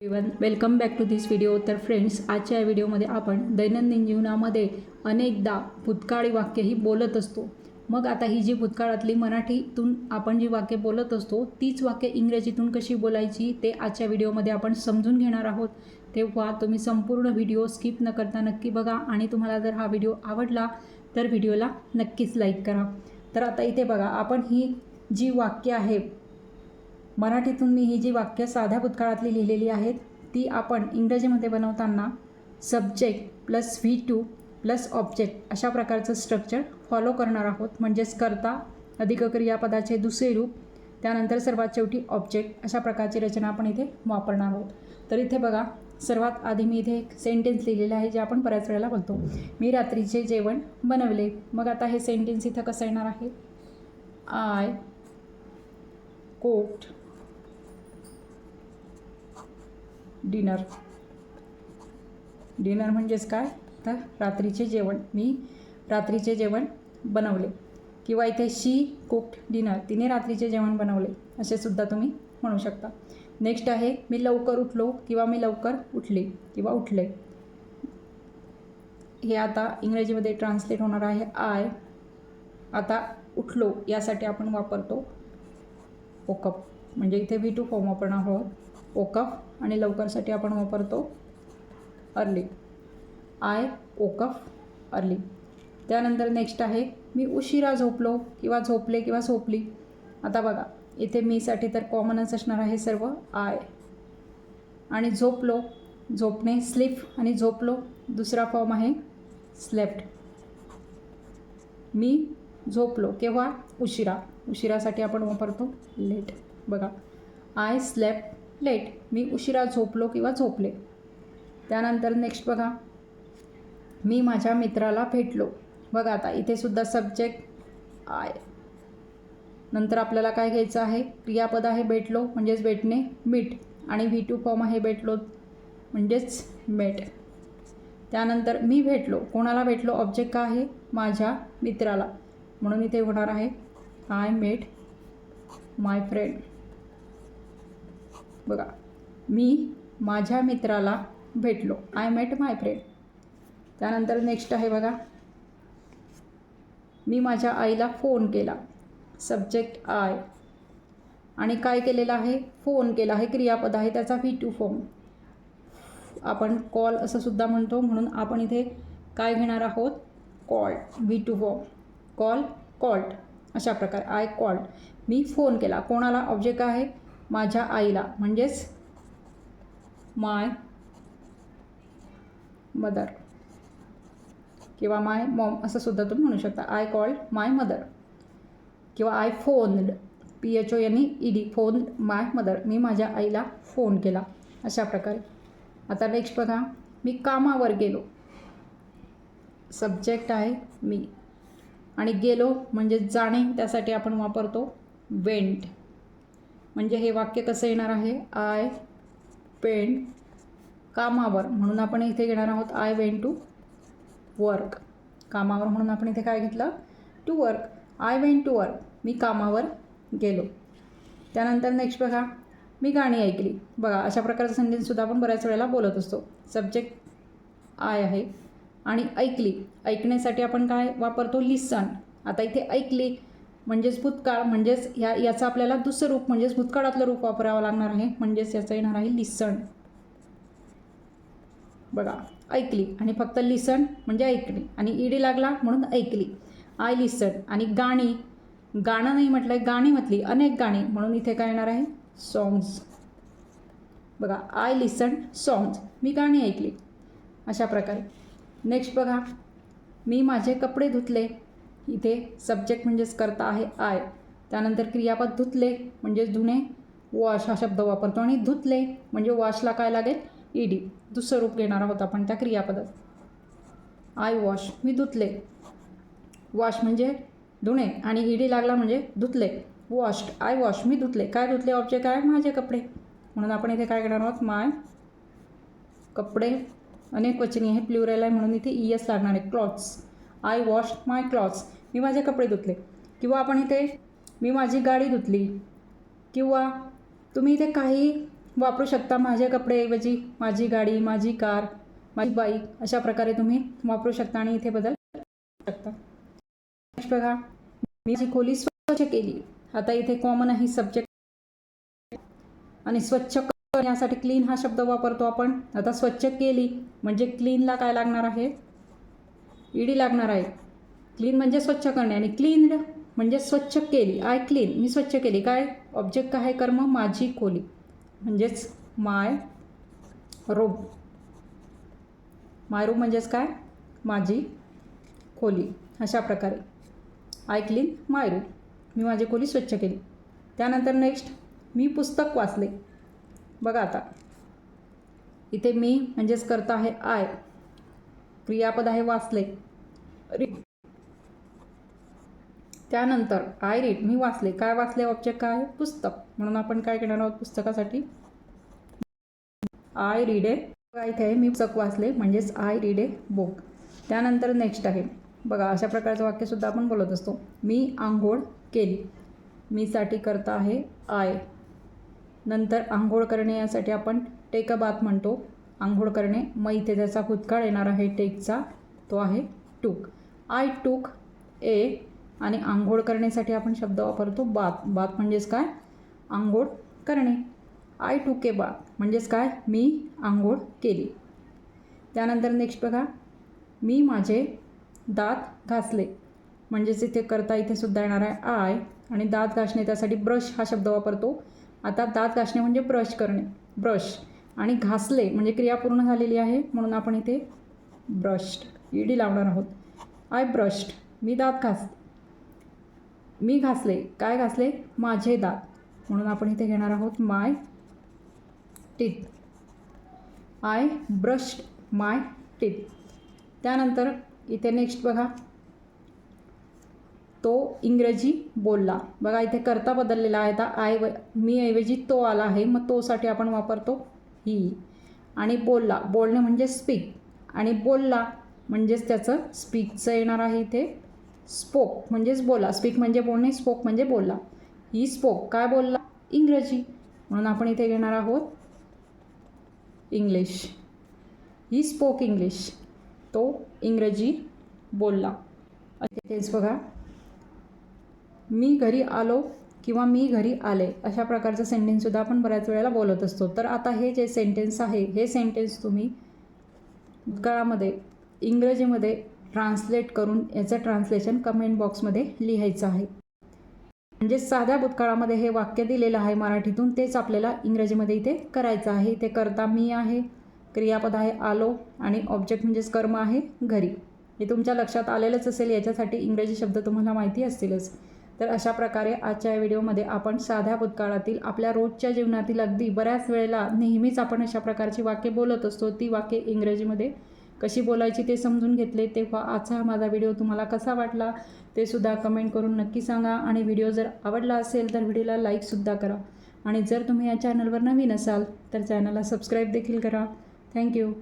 Even welcome back to this video तर friends आजच्या या व्हिडिओमध्ये आपण दैनंदिन जीवनामध्ये अनेकदा भूतकाळी वाक्य ही बोलत असतो. मग आता ही जी भूतकाळातली मराठीतून आपण जी वाक्य बोलत असतो तीच वाक्य इंग्रजीतून कशी बोलायची ते आजच्या व्हिडिओमध्ये आपण समजून घेणार आहोत. तेव्हा तुम्ही संपूर्ण व्हिडिओ स्किप न करता नक्की बघा आणि तुम्हाला जर हा व्हिडिओ आवडला तर व्हिडिओला नक्कीच लाईक करा. तर आता इथे बघा आपण ही जी वाक्य आहे मराठीतून मी ही जी वाक्य साध्या भूतकाळातली लिहिलेली आहेत ती आपण इंग्रजीमध्ये बनवताना subject plus V two plus object अशा प्रकारचं स्ट्रक्चर फॉलो करणार आहोत. म्हणजेच करता अधिक क्रियापदाचे दुसरे रूप त्यानंतर सर्वात शेवटी ऑब्जेक्ट अशा प्रकारची रचना आपण इथे वापरणार आहोत. तर इथे बघा सर्वात आधी मी इथे एक सेंटेन्स लिहिलेलं आहे जे आपण बऱ्याच वेळेला बोलतो. मी रात्रीचे जेवण बनवले. मग आता हे सेंटेन्स इथं कसं येणार आहे? I coat dinner. डिनर म्हणजेच काय? तर रात्रीचे जेवण. मी रात्रीचे जेवण बनवले. किंवा इथे शी कुक्ड डिनर तिने रात्रीचे जेवण बनवले. असे सुद्धा तुम्ही म्हणू शकता. नेक्स्ट आहे मी लवकर उठलो किंवा मी लवकर उठले किंवा उठले. हे आता इंग्रजीमध्ये ट्रान्सलेट होणार आहे आय आता उठलो यासाठी आपण वापरतो ओकप म्हणजे इथे व्ही टू फॉर्म वापरणार आहोत. ओकफ आणि लवकरसाठी आपण वापरतो early. I woke up early. त्यानंतर नेक्स्ट आहे मी उशिरा झोपलो किंवा झोपले किंवा झोपली. आता बघा इथे मीसाठी तर कॉमनच असणार आहे सर्व आय. आणि झोपलो झोपणे स्लिप आणि झोपलो दुसरा फॉर्म आहे स्लेप्ट मी झोपलो केव्हा? उशिरा. उशिरासाठी आपण वापरतो लेट बघा आय स्लेप लेट. मी उशिरा झोपलो किंवा झोपले. त्यानंतर नेक्स्ट बघा. मी माझ्या मित्राला भेटलो. बघा आता इथे सुद्धा सब्जेक्ट आय नंतर आपल्याला काय घ्यायचं आहे? क्रियापद आहे भेटलो म्हणजेच भेटणे मीट आणि व्ही टू फॉर्म आहे भेटलो म्हणजेच मेट त्यानंतर मी भेटलो. कोणाला भेटलो? ऑब्जेक्ट का आहे? माझ्या मित्राला. म्हणून इथे होणार आहे आय मेट माय फ्रेंड बघा मी माझ्या मित्राला भेटलो. आय मेट माय फ्रेंड त्यानंतर नेक्स्ट आहे बघा. मी माझ्या आईला फोन केला. सब्जेक्ट आय आणि काय केलेलं आहे? फोन केला. आहे क्रियापद आहे त्याचा व्ही टू फॉर्म आपण कॉल असं सुद्धा म्हणतो. म्हणून आपण इथे काय घेणार आहोत? Call V two form call called अशा प्रकारे. आय कॉल्ड मी फोन केला. कोणाला? ऑब्जेक्ट आहे? माझ्या आईला म्हणजेच माय मदर किंवा माय मॉम असं सुद्धा तुम्ही म्हणू शकता. आय कॉल्ड माय मदर किंवा I phoned P H O यांनी E D phone my mother. मी माझ्या आईला फोन केला अशा प्रकारे. आता नेक्स्ट बघा मी कामावर गेलो. सब्जेक्ट आहे मी. आणि गेलो म्हणजे जाणे त्यासाठी आपण वापरतो वेंट. म्हणजे हे वाक्य कसं येणार आहे? आय पेंट कामावर. म्हणून आपण इथे घेणार आहोत आय वेंट टू वर्क कामावर म्हणून आपण इथे काय घेतलं? To work I went to work मी कामावर गेलो. त्यानंतर नेक्स्ट बघा. मी गाणी ऐकली. बघा अशा प्रकारचं सेंटेन्ससुद्धा आपण बऱ्याच वेळेला बोलत असतो. सब्जेक्ट आय आहे. आणि ऐकली. ऐकण्यासाठी आपण काय वापरतो? लिसन आता इथे ऐकली. म्हणजेच भूतकाळ म्हणजेच या याचं आपल्याला दुसरं रूप म्हणजेच भूतकाळातलं रूप वापरावं लागणार आहे. म्हणजेच याचं येणार आहे लिसन. बघा ऐकली आणि फक्त लिसन म्हणजे ऐकणे आणि ईडी लागला म्हणून ऐकली. आय लिसन आणि गाणी. गाणं नाही म्हटलं आहे गाणी म्हटली अनेक गाणी. म्हणून इथे काय येणार आहे? सॉंग्स बघा आय लिसन सॉंग्स मी गाणी ऐकली. अशा प्रकारे. नेक्स्ट बघा. मी माझे कपडे धुतले. इथे सब्जेक्ट म्हणजेच करता आहे आय त्यानंतर क्रियापद धुतले म्हणजेच धुणे. वॉश हा शब्द वापरतो आणि धुतले म्हणजे वॉशला काय लागेल? ईडी दुसरं रूप घेणार आहोत आपण त्या क्रियापदात. आय वॉश मी धुतले. वॉश म्हणजे धुणे आणि ईडी लागला म्हणजे धुतले. वॉश्ड आय वॉश मी धुतले. काय धुतले? ऑब्जेक्ट आहे? माझे कपडे. म्हणून आपण इथे काय करणार आहोत? माय कपडे. अनेक वचनी आहे प्ल्युरल आहे म्हणून इथे ई एस लागणार आहे. Clothes I wash my clothes मी माझे कपडे धुतले. किंवा आपण इथे मी माझी गाडी धुतली. किंवा तुम्ही इथे काही वापरू शकता माझे कपडेऐवजी माझी गाडी माझी कार माझी बाईक अशा प्रकारे तुम्ही वापरू शकता आणि इथे बदल शकता. नेक्स्ट बघा मी माझी खोली स्वच्छ केली. आता इथे कॉमन आहे सब्जेक्ट आणि स्वच्छ करण्यासाठी क्लीन हा शब्द वापरतो आपण. आता स्वच्छ केली म्हणजे क्लीनला काय लागणार आहे? ईडी लागणार आहे. क्लीन म्हणजे स्वच्छ करणे आणि क्लीन म्हणजे स्वच्छ केली. आय क्लीन मी स्वच्छ केली. काय? ऑब्जेक्ट काय? कर्म? माझी खोली. म्हणजेच माय रूम माय रूम म्हणजेच काय? माझी खोली. अशा प्रकारे. आय क्लीन माय रूम मी माझी खोली स्वच्छ केली. त्यानंतर नेक्स्ट मी पुस्तक वाचले. बघा आता. इथे मी म्हणजेच करता आहे आय क्रियापद आहे वाचले. त्यानंतर आय रीड मी वाचले. काय वाचले? ऑब्जेक्ट काय? आहे पुस्तक. म्हणून आपण काय करणार आहोत पुस्तकासाठी? आय रीड ए बघा इथे आहे मी पुस्तक वाचले म्हणजेच आय रीड ए बुक. त्यानंतर नेक्स्ट आहे. बघा अशा प्रकारचं वाक्यसुद्धा आपण बोलत असतो. मी आंघोळ केली. मीसाठी करता आहे आय. नंतर आंघोळ करणे यासाठी आपण टेक अ बात म्हणतो. आंघोळ करणे मग इथे त्याचा भूतकाळ येणार आहे. टेकचा तो आहे टूक. आय टूक ए आणि आंघोळ करण्यासाठी आपण शब्द वापरतो बात. बात म्हणजेच काय? आंघोळ करणे. आय टूक ए बात म्हणजेच काय? मी आंघोळ केली. त्यानंतर नेक्स्ट बघा. मी माझे दात घासले. म्हणजेच इथे करता इथे सुद्धा येणार आहे आय आणि दात घासणे त्यासाठी ब्रश हा शब्द वापरतो. आता दात घासणे म्हणजे ब्रश करणे. ब्रश आणि घासले म्हणजे क्रिया पूर्ण झालेली आहे. म्हणून आपण इथे ब्रश्ड ईडी लावणार आहोत. आय ब्रश्ड मी दात घास मी घासले. काय घासले? माझे दात. म्हणून आपण इथे घेणार आहोत my teeth I brushed my teeth त्यानंतर इथे नेक्स्ट बघा. तो इंग्रजी बोलला. बघा इथे करता बदललेला आहे. आता आय व मी ऐवजी तो आला आहे. मग तोसाठी आपण वापरतो ही. आणि बोलला. बोलणे म्हणजे स्पीक आणि बोलला म्हणजेच त्याचं स्पीकचं येणार आहे इथे. स्पोक म्हणजेच बोला. स्पीक म्हणजे बोलणे स्पोक म्हणजे बोलला. ही स्पोक काय बोलला? इंग्रजी. म्हणून आपण इथे घेणार आहोत इंग्लिश. He spoke English. तो इंग्रजी बोलला. तेच बघा. मी घरी आलो किंवा मी घरी आले अशा प्रकारचं सेंटेन्ससुद्धा आपण बऱ्याच वेळेला बोलत असतो. तर आता हे जे सेंटेन्स आहे हे सेंटेन्स तुम्ही काळामध्ये इंग्रजीमध्ये ट्रान्सलेट करून याचं ट्रान्सलेशन कमेंट बॉक्समध्ये लिहायचं आहे. म्हणजे साध्या भूतकाळामध्ये हे वाक्य दिलेलं आहे मराठीतून तेच आपल्याला इंग्रजीमध्ये इथे करायचं आहे. ते करता मी आहे क्रियापद आहे आलो आणि ऑब्जेक्ट म्हणजेच कर्म आहे घरी. हे तुमच्या लक्षात आलेलंच असेल याच्यासाठी इंग्रजी शब्द तुम्हाला माहिती असतीलच. तर अशा प्रकारे आजच्या व्हिडिओमध्ये आपण साध्या भूतकाळातील आपल्या रोजच्या जीवनातील अगदी बऱ्याच वेळेला नेहमीच आपण अशा प्रकारची वाक्य बोलत असतो. ती वाक्य इंग्रजीमध्ये कशी बोलायची ते समजून घेतले तेव्हा आजचा हा माझा व्हिडिओ तुम्हाला कसा वाटला ते सुद्धा कमेंट करून नक्की सांगा. आणि व्हिडिओ जर आवडला असेल तर व्हिडिओला लाईकसुद्धा करा. आणि जर तुम्ही या चॅनलवर नवीन असाल तर चॅनलला सबस्क्राईब देखील करा. थँक्यू